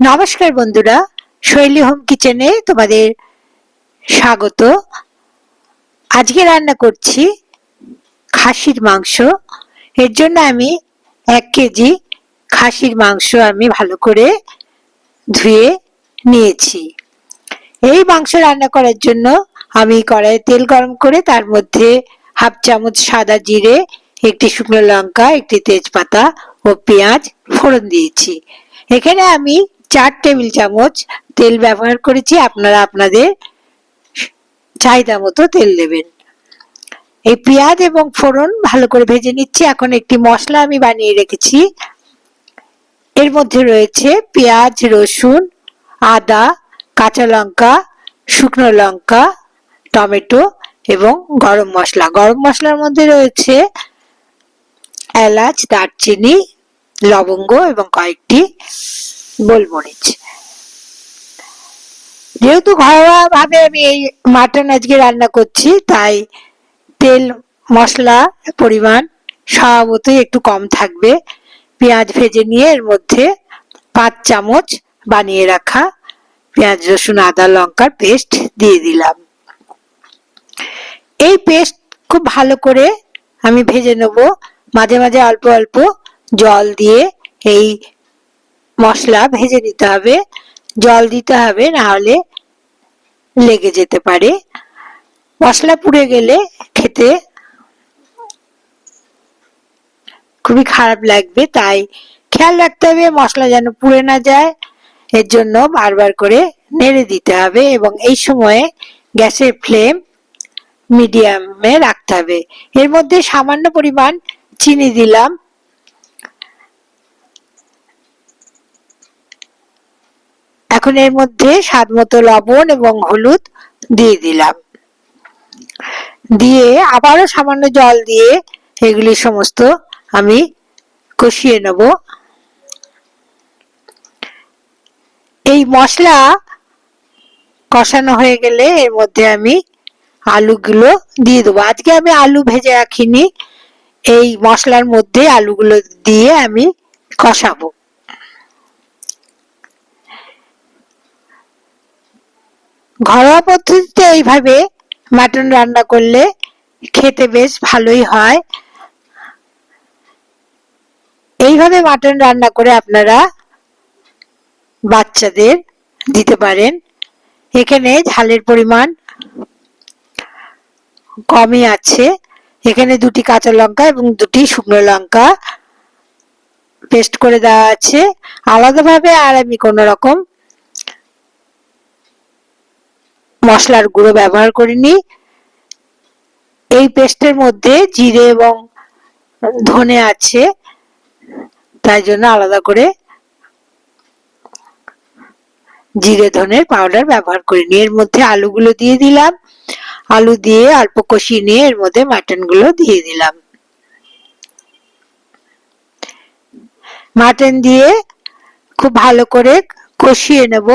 নমস্কার বন্ধুরা, শৈলী হোম কিচেনে তোমাদের স্বাগত। আজকে রান্না করছি খাসির মাংস। এর জন্য আমি এক কেজি খাসির মাংস আমি ভালো করে ধুয়ে নিয়েছি। এই মাংস রান্না করার জন্য আমি কড়াইয়ে তেল গরম করে তার মধ্যে হাফ চামচ সাদা জিরে, একটি শুকনো লঙ্কা, একটি তেজপাতা ও পেঁয়াজ ফোড়ন দিয়েছি। এখানে আমি চার টেবিল চামচ তেল ব্যবহার করেছি। আপনারা আপনাদের চাহিদা মতো তেল দেবেন। এই পেঁয়াজ এবং ফোড়ন ভালো করে ভেজে নিচ্ছি। এখন একটি মশলা আমি বানিয়ে রেখেছি। এর মধ্যে রয়েছে পেঁয়াজ, রসুন, আদা, কাঁচা লঙ্কা, শুকনো লঙ্কা, টমেটো এবং গরম মশলা। গরম মশলার মধ্যে রয়েছে এলাচ, দারচিনি, লবঙ্গ এবং কয়েকটি গোলমরিচ। যেহেতু ঘরোয়া ভাবে আমি এই মাটন আজকে রান্না করছি, তাই তেল, মশলা, পরিমাণ স্বভাবতই একটু কম থাকবে। পেঁয়াজ ভেজে নিয়ে এর মধ্যে পাঁচ চামচ বানিয়ে রাখা পেঁয়াজ, রসুন, আদা, লঙ্কার পেস্ট দিয়ে দিলাম। এই পেস্ট খুব ভালো করে আমি ভেজে নেব। মাঝে মাঝে অল্প অল্প জল দিয়ে এই মশলা ভেজে নিতে হবে, জল দিতে হবে না হলে লেগে যেতে পারে। মশলা পুড়ে গেলে খেতে খুবই খারাপ লাগবে, তাই খেয়াল রাখতে হবে মশলা যেন পুড়ে না যায়। এর জন্য বারবার করে নেড়ে দিতে হবে এবং এই সময়ে গ্যাসের ফ্লেম মিডিয়ামে রাখতে হবে। এর মধ্যে সামান্য পরিমাণ চিনি দিলাম এখন এর মধ্যে স্বাদ মতো লবণ এবং হলুদ দিয়ে দিলাম। দিয়ে আবারও সামান্য জল দিয়ে এগুলি সমস্ত আমি কষিয়ে নেব। এই মশলা কষানো হয়ে গেলে এর মধ্যে আমি আলুগুলো দিয়ে দেবো। আজকে আমি আলু ভেজে রাখিনি, এই মশলার মধ্যে আলুগুলো দিয়ে আমি কষাবো। ঘরোয়া পদ্ধতিতে এইভাবে মাটন রান্না করলে খেতে বেশ ভালোই হয়। এইভাবে মাটন রান্না করে আপনারা বাচ্চাদের দিতে পারেন। এখানে ঝালের পরিমাণ কমই আছে। এখানে দুটি কাঁচা লঙ্কা এবং দুটি শুকনো লঙ্কা পেস্ট করে দেওয়া আছে। আলাদাভাবে আর আমি কোনো রকম মশলার গুঁড়ো ব্যবহার করিনি এই পেস্টের মধ্যে জিরে এবং ধনে আছে, তাই জন্য আলাদা করে জিরে ধনের পাউডার ব্যবহার করিনি এর মধ্যে আলুগুলো দিয়ে দিলাম। আলু দিয়ে অল্প কষিয়ে নিয়ে এর মধ্যে মাটনগুলো দিয়ে দিলাম। মাটন দিয়ে খুব ভালো করে কষিয়ে নেব।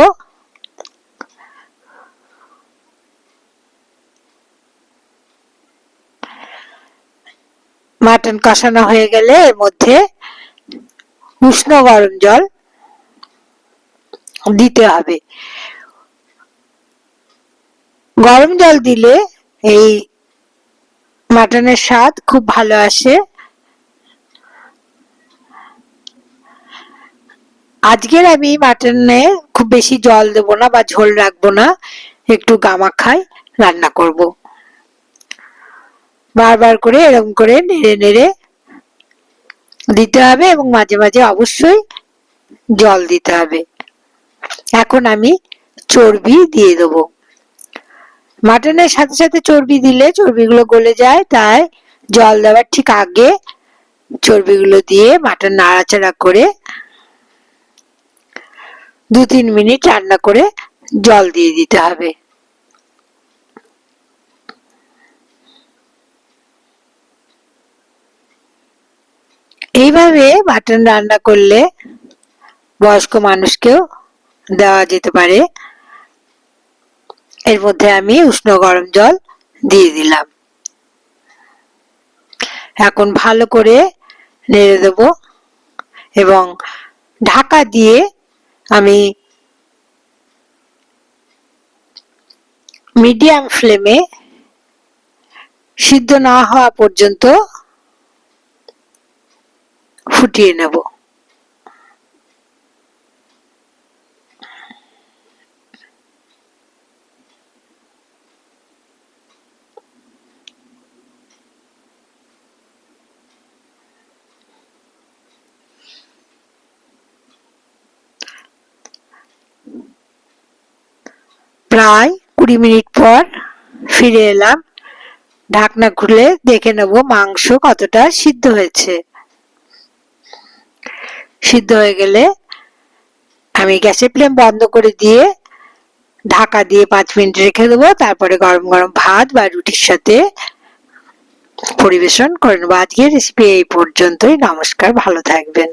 মাটন কষানো হয়ে গেলে এর মধ্যে উষ্ণ গরম জল দিতে হবে। গরম জল দিলে এই মাটনের স্বাদ খুব ভালো আসে। আজকের আমি মাটনে খুব বেশি জল দেবো না বা ঝোল রাখব না, একটু গামাখাই রান্না করব। বারবার করে এরকম করে নেড়ে নেড়ে দিতে হবে এবং মাঝে মাঝে অবশ্যই জল দিতে হবে। এখন আমি চর্বি দিয়ে দেবো। মাটনের সাথে সাথে চর্বি দিলে চর্বিগুলো গলে যায়, তাই জল দেওয়ার ঠিক আগে চর্বিগুলো দিয়ে মাটন নাড়াচাড়া করে দু তিন মিনিট রান্না করে জল দিয়ে দিতে হবে। এইভাবে মাটন রান্না করলে বয়স্ক মানুষকেও দেওয়া যেতে পারে। এর মধ্যে আমি উষ্ণ গরম জল দিয়ে দিলাম। এখন ভালো করে নেড়ে দেব এবং ঢাকা দিয়ে আমি মিডিয়াম ফ্লেমে সিদ্ধ না হওয়া পর্যন্ত ফুটিয়ে নেব। প্রায় কুড়ি মিনিট পর ফিরে এলাম। ঢাকনা খুলে দেখে নেব মাংস কতটা সিদ্ধ হয়েছে। সিদ্ধ হয়ে গেলে আমি গ্যাসের ফ্লেম বন্ধ করে দিয়ে ঢাকা দিয়ে পাঁচ মিনিট রেখে দেবো। তারপরে গরম গরম ভাত বা রুটির সাথে পরিবেশন করে নেব। আজকের রেসিপি এই পর্যন্তই। নমস্কার, ভালো থাকবেন।